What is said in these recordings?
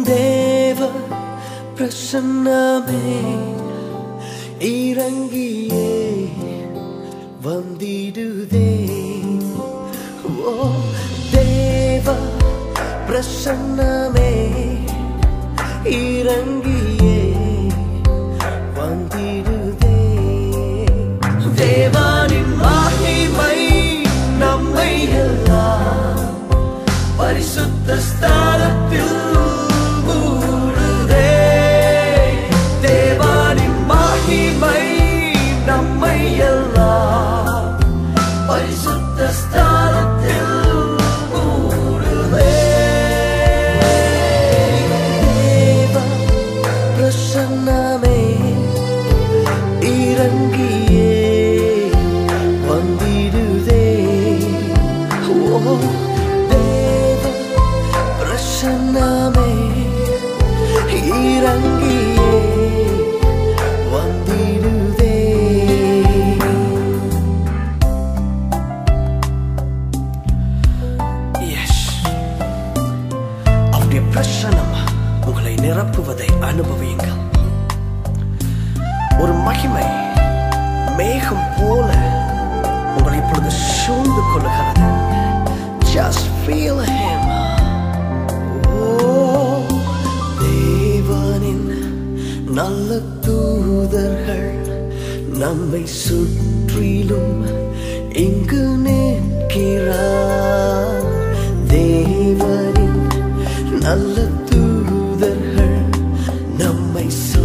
தேவ பிரசன்னமே இறங்கியே வந்திடுதே. ஓ தேவ பிரசன்னமே இறங்கியே வந்திடுதே. தேவானின் மகிமை நம்மை எல்லாம் பரிசுத்த ஸ்தானத்தில் இறங்கியே வந்திடுதே. ஓ தேவ பிரசன்னமே இறங்கியே வந்திடுதே. எஸ் அவருடைய பிரசனம் உங்களை நிரப்புவதை அனுபவியுங்கள். நல்ல தூதர்கள் நம்மை சுற்றிலும் இங்கு நிற்கிறார். தேவரின் நல்ல தூதர்கள் நம்மை சு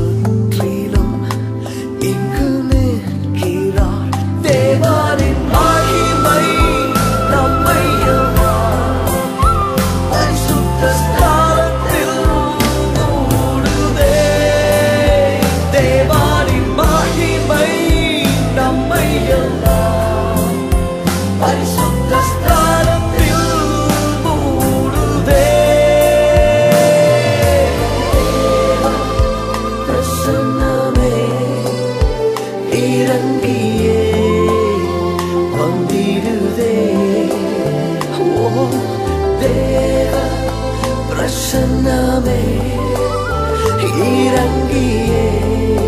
பிரசன்னமே இறங்கியே வந்திடுதே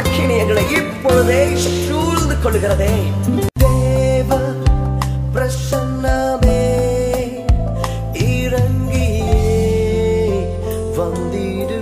ஆட்சினி எங்களை இப்பொழுதே சூழ்ந்து கொள்கிறதே. தேவ பிரசன்னமே இறங்கியே வந்திடு